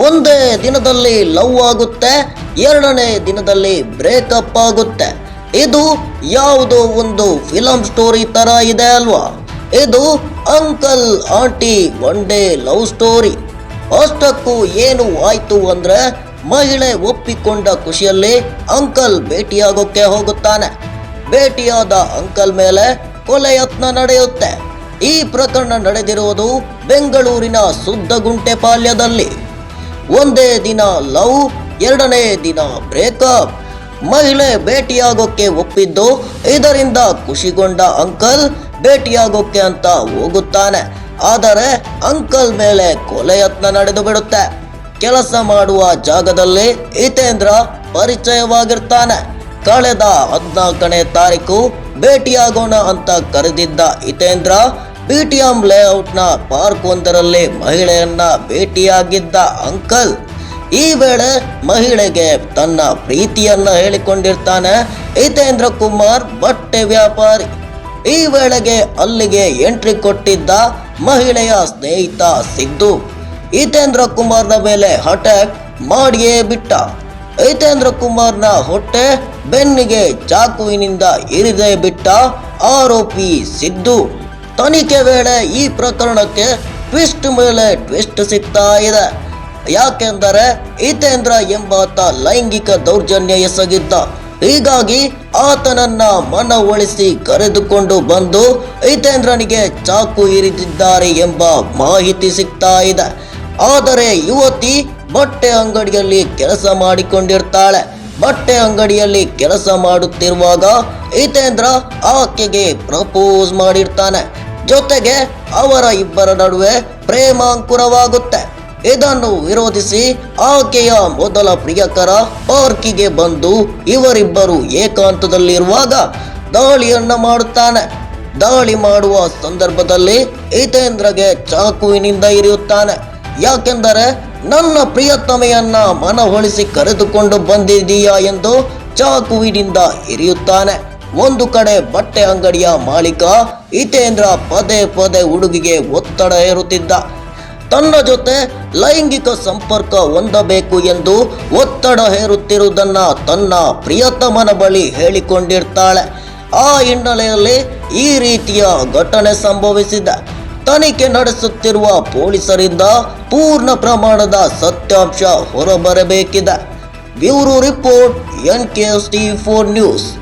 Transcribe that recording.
ಒಂದೇ ದಿನದಲ್ಲಿ ಲವ್ ಆಗುತ್ತೆ, ಎರಡನೇ ದಿನದಲ್ಲಿ ಬ್ರೇಕಪ್ ಆಗುತ್ತೆ. ಇದು ಯಾವುದೋ ಒಂದು ಫಿಲಂ ಸ್ಟೋರಿ ತರ ಇದೆ ಅಲ್ವಾ? ಇದು uncle, aunty one day love story ಅಷ್ಟಕ್ಕೂ ಏನು ಆಯ್ತು ಅಂದ್ರೆ, ಮಹಿಳೆ ಒಪ್ಪಿಕೊಂಡ ಖುಷಿಯಲ್ಲಿ ಅಂಕಲ್ ಭೇಟಿಯಾಗೋಕೆ ಹೋಗುತ್ತಾನೆ. ಭೇಟಿಯಾದ ಅಂಕಲ್ ಮೇಲೆ ಕೊಲೆ ಯತ್ನ ನಡೆಯುತ್ತೆ. ಈ ಪ್ರಕರಣ ನಡೆದಿರುವುದು ಬೆಂಗಳೂರಿನ ಸುದ್ದಗುಂಟೆ ಪಾಳ್ಯದಲ್ಲಿ. ಒಂದೇ ದಿನ ಲವ್, ಎರಡನೇ ದಿನ ಬ್ರೇಕಪ್ ಮಹಿಳೆ ಭೇಟಿಯಾಗೋಕ್ಕೆ ಒಪ್ಪಿದ್ದು, ಇದರಿಂದ ಖುಷಿಗೊಂಡ ಅಂಕಲ್ ಭೇಟಿಯಾಗೋಕ್ಕೆ ಅಂತ ಹೋಗುತ್ತಾನೆ. ಆದರೆ ಅಂಕಲ್ ಮೇಲೆ ಕೊಲೆ ಯತ್ನ ನಡೆದು ಬಿಡುತ್ತೆ. ಕೆಲಸ ಮಾಡುವ ಜಾಗದಲ್ಲಿ ಹಿತೇಂದ್ರ ಪರಿಚಯವಾಗಿರ್ತಾನೆ. ಕಳೆದ ಹದಿನಾಲ್ಕನೇ ತಾರೀಕು ಭೇಟಿಯಾಗೋಣ ಅಂತ ಕರೆದಿದ್ದ ಹಿತೇಂದ್ರ ಬಿಟಿಎಂ ಲೇಔಟ್ನ ಪಾರ್ಕ್ ಒಂದರಲ್ಲಿ ಮಹಿಳೆಯನ್ನ ಭೇಟಿಯಾಗಿದ್ದ ಅಂಕಲ್. ಈ ವೇಳೆ ಮಹಿಳೆಗೆ ತನ್ನ ಪ್ರೀತಿಯನ್ನ ಹೇಳಿಕೊಂಡಿರ್ತಾನೆ, ಹಿತೇಂದ್ರ ಕುಮಾರ್, ಬಟ್ಟೆ ವ್ಯಾಪಾರಿ. ಈ ವೇಳೆಗೆ ಅಲ್ಲಿಗೆ ಎಂಟ್ರಿ ಕೊಟ್ಟಿದ್ದ ಮಹಿಳೆಯ ಸ್ನೇಹಿತ ಸಿದ್ದು. ಹಿತೇಂದ್ರ ಕುಮಾರ್ನ ಮೇಲೆ ಅಟ್ಯಾಕ್ ಮಾಡಿಯೇ ಬಿಟ್ಟ. ಹಿತೇಂದ್ರ ಕುಮಾರ್ನ ಹೊಟ್ಟೆ ಬೆನ್ನಿಗೆ ಚಾಕುವಿನಿಂದ ಇರಿದೇ ಬಿಟ್ಟ, ಆರೋಪಿ ಸಿದ್ದು. ತನಿಖೆ ವೇಳೆ ಈ ಪ್ರಕರಣಕ್ಕೆ ಟ್ವಿಸ್ಟ್ ಮೇಲೆ ಟ್ವಿಸ್ಟ್ ಸಿಗ್ತಾ ಇದೆ. ಯಾಕೆಂದರೆ ಹಿತೇಂದ್ರ ಎಂಬಾತ ಲೈಂಗಿಕ ದೌರ್ಜನ್ಯ ಎಸಗಿದ್ದ. ಹೀಗಾಗಿ ಆತನನ್ನ ಮನವೊಳಿಸಿ ಕರೆದುಕೊಂಡು ಬಂದು ಹಿತೇಂದ್ರನಿಗೆ ಚಾಕು ಇರಿದಿದ್ದಾರೆ ಎಂಬ ಮಾಹಿತಿ ಸಿಗ್ತಾ ಇದೆ. ಆದರೆ ಯುವತಿ ಬಟ್ಟೆ ಅಂಗಡಿಯಲ್ಲಿ ಕೆಲಸ ಮಾಡಿಕೊಂಡಿರ್ತಾಳೆ. ಬಟ್ಟೆ ಅಂಗಡಿಯಲ್ಲಿ ಕೆಲಸ ಮಾಡುತ್ತಿರುವಾಗ ಹಿತೇಂದ್ರ ಆಕೆಗೆ ಪ್ರಪೋಸ್ ಮಾಡಿರ್ತಾನೆ. ಜೊತೆಗೆ ಅವರ ಇಬ್ಬರ ನಡುವೆ ಪ್ರೇಮಾಂಕುರವಾಗುತ್ತೆ. ಇದನ್ನು ವಿರೋಧಿಸಿ ಆಕೆಯ ಮೊದಲ ಪ್ರಿಯಕರ ಪಾರ್ಕಿಗೆ ಬಂದು ಇವರಿಬ್ಬರು ಏಕಾಂತದಲ್ಲಿರುವಾಗ ದಾಳಿಯನ್ನ ಮಾಡುತ್ತಾನೆ. ದಾಳಿ ಮಾಡುವ ಸಂದರ್ಭದಲ್ಲಿ ಹಿತೇಂದ್ರಗೆ ಚಾಕುವಿನಿಂದ ಇರಿಯುತ್ತಾನೆ. ಯಾಕೆಂದರೆ, ನನ್ನ ಪ್ರಿಯತಮೆಯನ್ನ ಮನವೊಳಿಸಿ ಕರೆದುಕೊಂಡು ಬಂದಿದೀಯಾ ಎಂದು ಚಾಕುವಿನಿಂದ ಇರಿಯುತ್ತಾನೆ. ಒಂದು ಕಡೆ ಬಟ್ಟೆ ಅಂಗಡಿಯ ಮಾಲೀಕ, ಹಿತೇಂದ್ರ ಪದೇ ಪದೇ ಹುಡುಗಿಗೆ ಒತ್ತಡ ಹೇರುತ್ತಿದ್ದ. ತನ್ನ ಜೊತೆ ಲೈಂಗಿಕ ಸಂಪರ್ಕ ಹೊಂದಬೇಕು ಎಂದು ಒತ್ತಡ ಹೇರುತ್ತಿರುವುದನ್ನ ತನ್ನ ಪ್ರಿಯತಮನ ಬಳಿ ಹೇಳಿಕೊಂಡಿರ್ತಾಳೆ. ಆ ಹಿನ್ನೆಲೆಯಲ್ಲಿ ಈ ರೀತಿಯ ಘಟನೆ ಸಂಭವಿಸಿದೆ. ತನಿಖೆ ನಡೆಸುತ್ತಿರುವ ಪೊಲೀಸರಿಂದ ಪೂರ್ಣ ಪ್ರಮಾಣದ ಸತ್ಯಾಂಶ ಹೊರಬರಬೇಕಿದೆ. Bureau report N K S T four news.